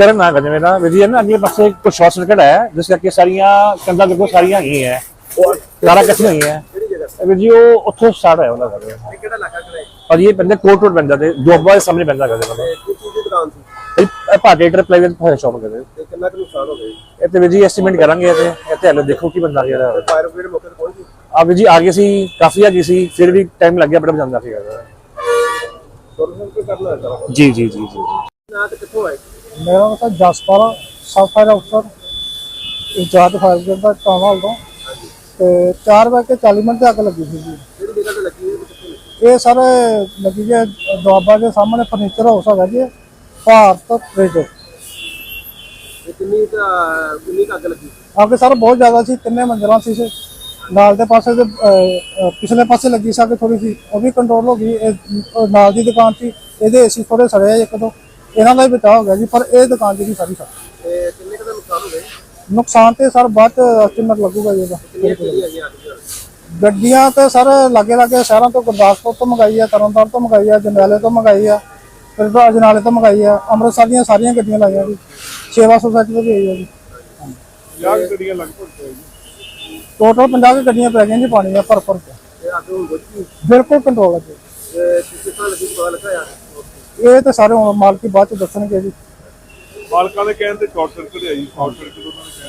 ਕਰਨ ਨਾ ਕਰਦੇ ਮੇਰਾ ਵਿਧੀ ਹੈ ਨਾ ਅਗਲੇ ਪਾਸੇ ਕੁਝ ਸ਼ਾਰਟ ਸਰਕਟ ਹੈ ਜਿਸ ਕਰਕੇ ਸਾਰੀਆਂ ਕੰਧਾਂ ਦੇਖੋ ਸਾਰੀਆਂ ਹੈਗੀਆਂ ਹੈ। ਉਹ ਤਾਰਾਂ ਕੱਟੀਆਂ ਹੋਈਆਂ ਹੈ। ਕਿਹੜੀ ਵੀਰ ਜੀ ਉਹ ਉੱਥੋਂ ਸਟਾਰਟ ਹੋਇਆ ਉਹਨਾਂ ਦਾ। ਕਿਹੜਾ ਇਲਾਕਾ ਕਿਹੜਾ ਹੈ? ਔਰ ਇਹ ਬੰਦੇ ਕੋਟ ਰੋਡ ਬੰਦਾ ਤੇ ਦੁਆਬਾ ਦੇ ਸਾਹਮਣੇ ਬੰਦਾ ਕਰਦੇ ਤੇ ਕਿਸ ਚੀਜ਼ ਦੀ ਦੁਕਾਨ ਸੀ? ਇਹ ਭਾਟੇ ਟਰਪਲਾਈਵਰ ਫਾਇਰ ਸ਼ਾਪ ਕਰਦੇ ਤੇ ਕਿੰਨਾ ਕੁ ਨੁਕਸਾਨ ਹੋ ਗਿਆ ਇਹ ਤੇ ਵੀਰ ਜੀ ਐਸਟੀਮੇਟ ਕਰਾਂਗੇ ਤੇ। ਤੇ ਹਲੇ ਦੇਖੋ ਕੀ ਬੰਦਾ ਜਿਹੜਾ। ਫਾਇਰ ਬ੍ਰਿਗੇਡ ਮੌਕੇ ਤੇ ਪਹੁੰਚ ਗਈ? ਆ ਵੀਰ ਜੀ ਆ ਗਏ ਸੀ ਕਾਫੀ ਆ ਗਈ ਸੀ ਫਿਰ ਵੀ ਟਾਈਮ ਲੱਗ ਗਿਆ ਬੜਾ ਬਜਾਂਦਾ ਸੀਗਾ। ਕਰਨਾ ਹੈ? ਸਾਰਾ ਜੀ ਜੀ ਜੀ ਜੀ। ਨਾ ਤੇ ਕਿੱਥੋਂ ਆਏ? ਮੇਰਾ ਨਾਮ ਜਸਪਾਲ ਸਬ ਫਾਇਰ ਅਫਸਰ ਇੰਚਾਰਜ ਫਾਇਰ ਬ੍ਰਿਗੇਡ ਦਾ ਟਾਊਨ ਤੋਂ। ਤੇ 4 ਵਜੇ 40 ਮਿੰਟ ਤੇ ਅੱਗ ਲੱਗੀ ਸੀ ਜੀ। ਕਿਹੜੀ ਜਗ੍ਹਾ ਤੇ ਲੱਗੀ ਤੇ? ਇਹ ਸਰ ਲੱਗੀ ਜੇ ਦੁਆਬਾ ਦੇ ਸਾਹਮਣੇ ਫਰਨੀਚਰ ਹਾਊਸ ਹੈਗਾ ਜੀ ਭਾਰਤ ਫ੍ਰਿਜ ਤੇ ਕਿੰਨੀ ਕਿੰਨੀ ਅੱਗ ਲੱਗੀ ਅੱਗ ਸਰ ਬਹੁਤ ਜ਼ਿਆਦਾ ਸੀ ਤਿੰਨੇ ਮੰਜ਼ਲਾਂ ਸੀ। ਨਾਲ ਦੇ ਪਾਸੇ ਤੇ ਪਿਛਲੇ ਪਾਸੇ ਲੱਗੀ ਸੀ ਅੱਗ ਥੋੜੀ ਸੀ ਉਹ ਵੀ ਕੰਟਰੋਲ ਹੋ ਗਈ। ਨਾਲ ਦੀ ਦੁਕਾਨ ਸੀ ਇਹਦੇ ਏਸੀ ਥੋੜੇ ਸੜੇ ਇੱਕ ਦੋ। ਇਹਨਾਂ ਦਾ ਹੀ ਬਚਾਅ ਹੋ ਗਿਆ ਜੀ ਪਰ ਇਹ ਦੁਕਾਨ ਜਿਹੜੀ ਸਾਰੀ ਸੜ ਤੇ ਕਿੰਨੇ ਕੁ ਦਾ ਨੁਕਸਾਨ ਹੋ ਗਿਆ ਜੀ? ਨੁਕਸਾਨ ਤੇ ਸਰ ਬਾਅਦ ਐਸਟੀਮੇਟ ਲੱਗੂਗਾ ਜੀ ਇਹਦਾ। ਕਿੰਨੀਆਂ ਹੈਗੀਆਂ ਦੀਆਂ ਗੱਡੀਆਂ ਤੇ ਸਰ ਲਾਗੇ ਲਾਗੇ ਸ਼ਹਿਰਾਂ ਤੋਂ ਗੁਰਦਾਸਪੁਰ ਤੋਂ ਮੰਗਾਈ ਆ ਤਰਨਤਾਰਨ ਤੋਂ ਮੰਗਾਈ ਆ ਜੰਡਿਆਲੇ ਤੋਂ ਮੰਗਾਈ ਆ ਫਿਰ ਤੋਂ ਅਜਨਾਲੇ ਤੋਂ ਮੰਗਾਈ ਆ ਅੰਮ੍ਰਿਤਸਰ ਦੀਆਂ ਸਾਰੀਆਂ ਗੱਡੀਆਂ ਲਾਈਆਂ ਜੀ। ਸੇਵਾ ਸੁਸਾਇਟੀ ਤੋਂ ਵੀ ਆਈ ਆ ਜੀ। 50 ਗੱਡੀਆਂ ਲਗਭਗ ਟੋਟਲ 50 ਕੁ ਗੱਡੀਆਂ ਪੈ ਗਈਆਂ ਜੀ ਪਾਣੀ ਆ ਭਰ ਭਰ ਕੇ। ਇਹ ਅੱਗ ਹੁਣ ਬੁਝ ਗਈ? ਬਿਲਕੁਲ ਕੰਟਰੋਲ ਹੈ ਜੀ। ਤੇ ਕਿਸ ਤਰ੍ਹਾਂ ਲੱਗੀ ਪਤਾ ਲੱਗਾ ਯਾਰ ਇਹ ਤੇ ਸਾਰੇ ਮਾਲਕੀ ਬਾਅਦ ਚ ਦੱਸਣਗੇ ਜੀ। ਮਾਲਕਾਂ ਦੇ ਕਹਿਣ ਤੇ ਸ਼ਾਰਟ ਸਰਕਟ ਹੈ ਜੀ। ਸ਼ਾਰਟ ਸਰਕਟ ਉਹਨਾਂ ਨੇ ਕਿਹਾ